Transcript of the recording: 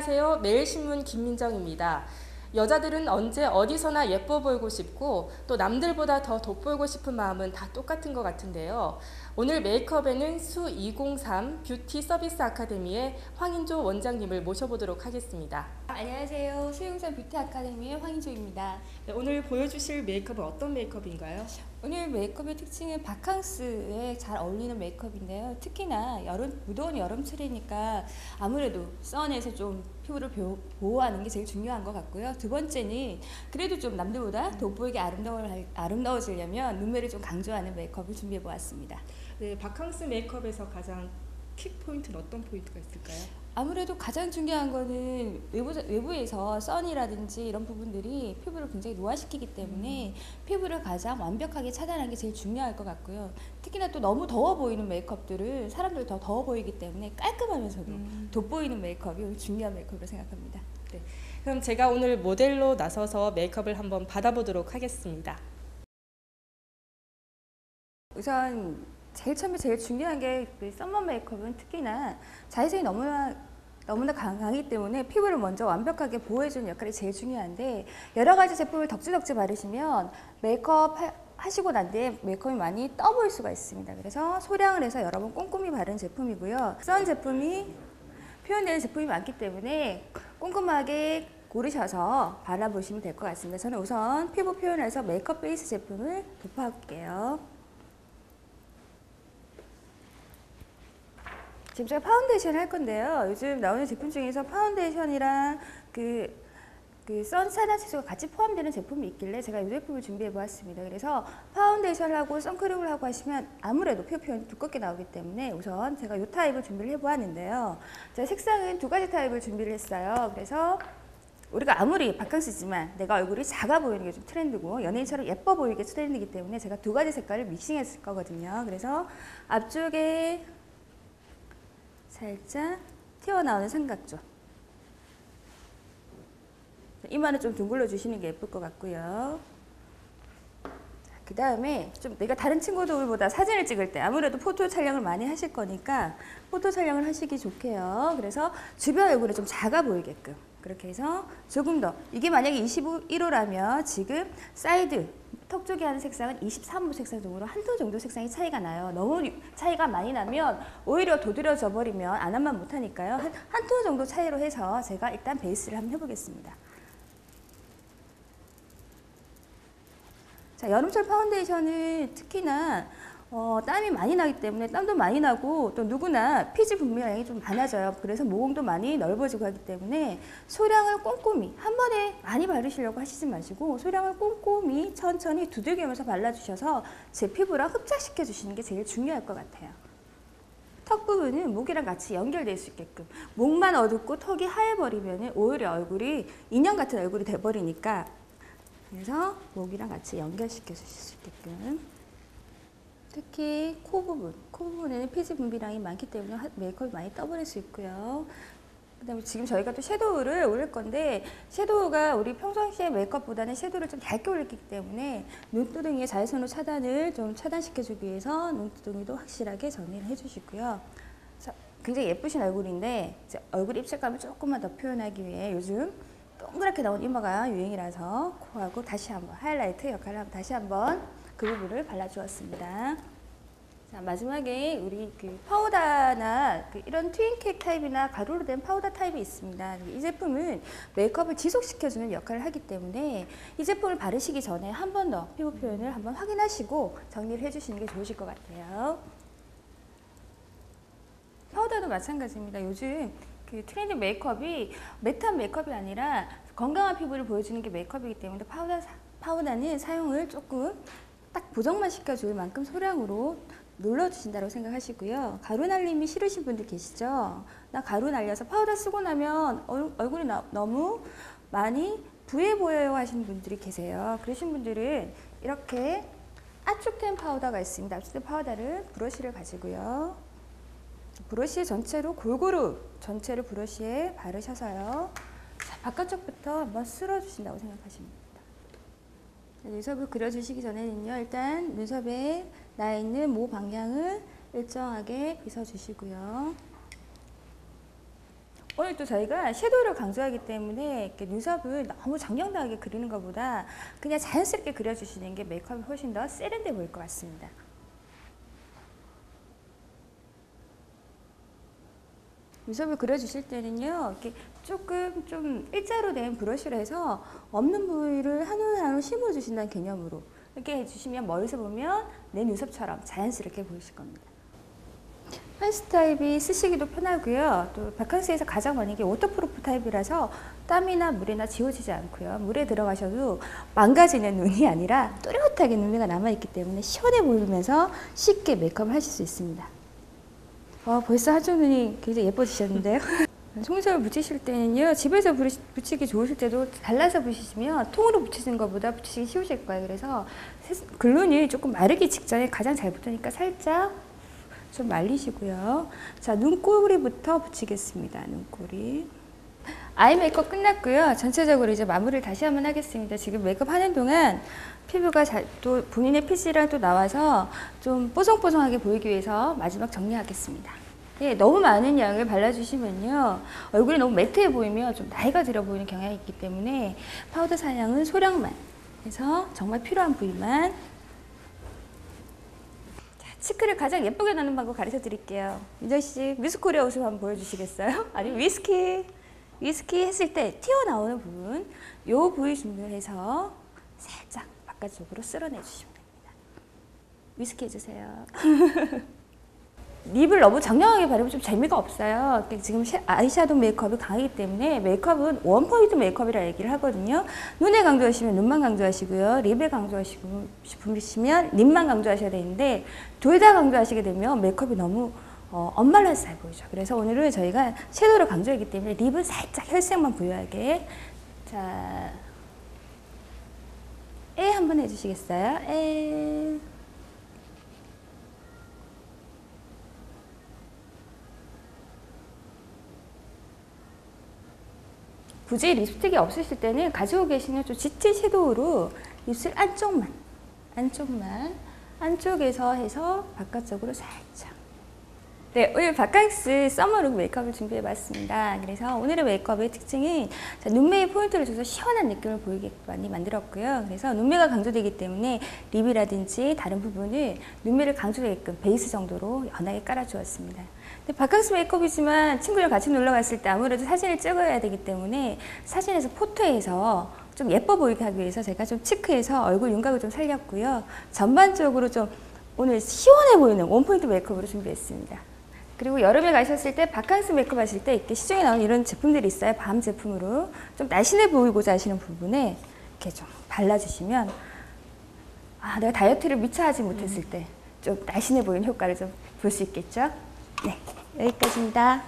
안녕하세요. 매일신문 김민정입니다. 여자들은 언제 어디서나 예뻐 보이고 싶고 또 남들보다 더 돋보이고 싶은 마음은 다 똑같은 것 같은데요. 오늘 메이크업에는 수203 뷰티 서비스 아카데미의 황인조 원장님을 모셔보도록 하겠습니다. 안녕하세요. 수용산 뷰티 아카데미의 황인조입니다. 네, 오늘 보여주실 메이크업은 어떤 메이크업인가요? 오늘 메이크업의 특징은 바캉스에 잘 어울리는 메이크업인데요. 특히나 여름 무더운 여름철이니까 아무래도 선에서 좀 피부를 보- 보호하는 게 제일 중요한 것 같고요. 두 번째는 그래도 좀 남들보다 돋보이게 아름다워 아름다워지려면 눈매를 좀 강조하는 메이크업을 준비해 보았습니다. 네, 바캉스 메이크업에서 가장 킥 포인트는 어떤 포인트가 있을까요? 아무래도 가장 중요한 거는 외부, 외부에서 선이라든지 이런 부분들이 피부를 굉장히 노화시키기 때문에 피부를 가장 완벽하게 차단하는 게 제일 중요할 것 같고요. 특히나 또 너무 더워 보이는 메이크업들을 사람들이 더 더워 보이기 때문에 깔끔하면서도 음. 돋보이는 메이크업이 중요한 메이크업으로 생각합니다. 그럼 제가 오늘 모델로 나서서 메이크업을 한번 받아보도록 하겠습니다. 우선 제일 처음에 제일 중요한 게 그 썸머 메이크업은 특히나 자외선이 너무나 너무나 강하기 때문에 피부를 먼저 완벽하게 보호해주는 역할이 제일 중요한데 여러 가지 제품을 덕지덕지 바르시면 메이크업 하- 하시고 난 뒤에 메이크업이 많이 떠 보일 수가 있습니다. 그래서 소량을 해서 여러 번 꼼꼼히 바른 제품이고요. 선 제품이 표현되는 제품이 많기 때문에 꼼꼼하게 고르셔서 발라보시면 될 것 같습니다. 저는 우선 피부 표현해서 메이크업 베이스 제품을 도포할게요. 지금 제가 파운데이션 할 건데요. 요즘 나오는 제품 중에서 파운데이션이랑 그, 그 선산화지수가 같이 포함되는 제품이 있길래 제가 이 제품을 준비해 보았습니다. 그래서 파운데이션을 하고 선크림을 하고 하시면 아무래도 피부 표현이 두껍게 나오기 때문에 우선 제가 이 타입을 준비를 해 보았는데요. 제가 색상은 두 가지 타입을 준비를 했어요. 그래서 우리가 아무리 바캉스지만 내가 얼굴이 작아 보이는 게 좀 트렌드고 연예인처럼 예뻐 보이게 트렌드이기 때문에 제가 두 가지 색깔을 믹싱했을 거거든요. 그래서 앞쪽에 살짝 튀어나오는 삼각존. 이마는 좀 둥글러 주시는 게 예쁠 것 같고요. 그 다음에 좀 내가 다른 친구들보다 사진을 찍을 때 아무래도 포토 촬영을 많이 하실 거니까 포토 촬영을 하시기 좋게요. 그래서 주변 얼굴이 좀 작아 보이게끔 그렇게 해서 조금 더 이게 만약에 21호라면 지금 사이드 턱 쪽에 하는 색상은 23호 색상 정도로 한 톤 정도 색상이 차이가 나요. 너무 차이가 많이 나면 오히려 도드려져 버리면 안 한만 못하니까요. 한 한 톤 정도 차이로 해서 제가 일단 베이스를 한번 해보겠습니다. 자, 여름철 파운데이션은 특히나 어, 땀이 많이 나기 때문에 땀도 많이 나고 또 누구나 피지 분비량이 좀 많아져요. 그래서 모공도 많이 넓어지고 하기 때문에 소량을 꼼꼼히 한 번에 많이 바르시려고 하시지 마시고 소량을 꼼꼼히 천천히 두들기면서 발라주셔서 제 피부랑 흡착시켜 주시는 게 제일 중요할 것 같아요. 턱 부분은 목이랑 같이 연결될 수 있게끔 목만 어둡고 턱이 하얘버리면 오히려 얼굴이 인형 같은 얼굴이 돼버리니까 그래서 목이랑 같이 연결시켜 주실 수 있게끔 특히 코 부분, 코 부분에는 피지 분비량이 많기 때문에 하- 메이크업이 많이 떠버릴 수 있고요. 그다음에 지금 저희가 또 섀도우를 올릴 건데 섀도우가 우리 평상시에 메이크업보다는 섀도우를 좀 얇게 올리기 때문에 눈두덩이의 자외선호 차단을 좀 차단시켜주기 위해서 눈두덩이도 확실하게 정리를 해주시고요. 자, 굉장히 예쁘신 얼굴인데 얼굴 입체감을 조금만 더 표현하기 위해 요즘 동그랗게 나온 이마가 유행이라서 코하고 다시 한번 하이라이트 역할을 다시 한번 그 부분을 발라주었습니다. 자, 마지막에 우리 그 파우더나 그 이런 트윈케이크 타입이나 가루로 된 파우더 타입이 있습니다. 이 제품은 메이크업을 지속시켜주는 역할을 하기 때문에 이 제품을 바르시기 전에 한 번 더 피부 표현을 한번 확인하시고 정리를 해주시는 게 좋으실 것 같아요. 파우더도 마찬가지입니다. 요즘 그 트렌드 메이크업이 매트한 메이크업이 아니라 건강한 피부를 보여주는 게 메이크업이기 때문에 파우더, 사- 파우더는 사용을 조금 딱 보정만 시켜줄 만큼 소량으로 눌러주신다고 생각하시고요. 가루 날림이 싫으신 분들 계시죠? 나 가루 날려서 파우더 쓰고 나면 얼, 얼굴이 나- 너무 많이 부해 보여요 하시는 분들이 계세요. 그러신 분들은 이렇게 압축된 파우더가 있습니다. 압축된 파우더를 브러쉬를 가지고요. 브러쉬 전체로 골고루 전체를 브러쉬에 바르셔서요. 자, 바깥쪽부터 한번 쓸어주신다고 생각하시면 됩니다. 자, 눈썹을 그려주시기 전에는요. 일단 눈썹에 나 있는 모 방향을 일정하게 빗어주시고요. 오늘 또 저희가 섀도우를 강조하기 때문에 눈썹을 너무 정형당하게 그리는 것보다 그냥 자연스럽게 그려주시는 게 메이크업이 훨씬 더 세련돼 보일 것 같습니다. 눈썹을 그려주실 때는요, 이렇게 조금 좀 일자로 된 브러쉬로 해서 없는 부위를 한올한 올 심어주신다는 개념으로 이렇게 해주시면 멀리서 보면 내 눈썹처럼 자연스럽게 보이실 겁니다. 한스 타입이 쓰시기도 편하고요. 또 바캉스에서 가장 많은 게 워터프루프 타입이라서 땀이나 물에나 지워지지 않고요. 물에 들어가셔도 망가지는 눈이 아니라 또렷하게 눈매가 남아있기 때문에 시원해 보이면서 쉽게 메이크업을 하실 수 있습니다. 어, 벌써 한쪽 눈이 굉장히 예뻐지셨는데요. 속눈썹을 붙이실 때는요, 집에서 붙이기 좋으실 때도 잘라서 붙이시면 통으로 붙이는 것보다 붙이기 쉬우실 거예요. 그래서 세- 글눈이 조금 마르기 직전에 가장 잘 붙으니까 살짝 좀 말리시고요. 자, 눈꼬리부터 붙이겠습니다. 눈꼬리. 아이 메이크업 끝났고요. 전체적으로 이제 마무리를 다시 한번 하겠습니다. 지금 메이크업 하는 동안 피부가 잘, 또 본인의 피지랑 또 나와서 좀 뽀송뽀송하게 보이기 위해서 마지막 정리하겠습니다. 예, 너무 많은 양을 발라주시면요. 얼굴이 너무 매트해 보이면 좀 나이가 들어 보이는 경향이 있기 때문에 파우더 사용은 소량만 해서 정말 필요한 부위만 자, 치크를 가장 예쁘게 나는 방법 가르쳐 드릴게요. 민정 씨, 미스코리아 웃음 한번 보여주시겠어요? 아니 위스키, 위스키 했을 때 튀어나오는 부분, 요 부위 준비해서 살짝 바깥쪽으로 쓸어내 주시면 됩니다. 위스키 해주세요. 립을 너무 장량하게 바르면 좀 재미가 없어요. 지금 샤- 아이샤도우 메이크업이 강하기 때문에 메이크업은 원포인트 메이크업이라 얘기를 하거든요. 눈에 강조하시면 눈만 강조하시고요. 립에 강조하시고 싶으시면 립만 강조하셔야 되는데 둘 다 강조하시게 되면 메이크업이 너무 어, 언밸런스해 보이죠. 그래서 오늘은 저희가 섀도우를 강조하기 때문에 립은 살짝 혈색만 부여하게 자, 에 한번 해주시겠어요? 에. 굳이 립스틱이 없으실 때는 가지고 계시는 좀 짙은 섀도우로 입술 안쪽만, 안쪽만, 안쪽에서 해서 바깥쪽으로 살짝. 네, 오늘 바캉스 서머룩 메이크업을 준비해봤습니다. 그래서 오늘의 메이크업의 특징은 자, 눈매에 포인트를 줘서 시원한 느낌을 보이게 많이 만들었고요. 그래서 눈매가 강조되기 때문에 립이라든지 다른 부분을 눈매를 강조되게끔 베이스 정도로 연하게 깔아주었습니다. 근데 바캉스 메이크업이지만 친구들 같이 놀러 갔을 때 아무래도 사진을 찍어야 되기 때문에 사진에서 포토에서 좀 예뻐 보이게 하기 위해서 제가 좀 치크해서 얼굴 윤곽을 좀 살렸고요. 전반적으로 좀 오늘 시원해 보이는 원포인트 메이크업으로 준비했습니다. 그리고 여름에 가셨을 때 바캉스 메이크업 하실 때 이렇게 시중에 나오는 이런 제품들이 있어요. 밤 제품으로 좀 날씬해 보이고자 하시는 부분에 이렇게 좀 발라주시면 아 내가 다이어트를 미처 하지 못했을 때 좀 날씬해 보이는 효과를 좀 볼 수 있겠죠? 네 여기까지입니다.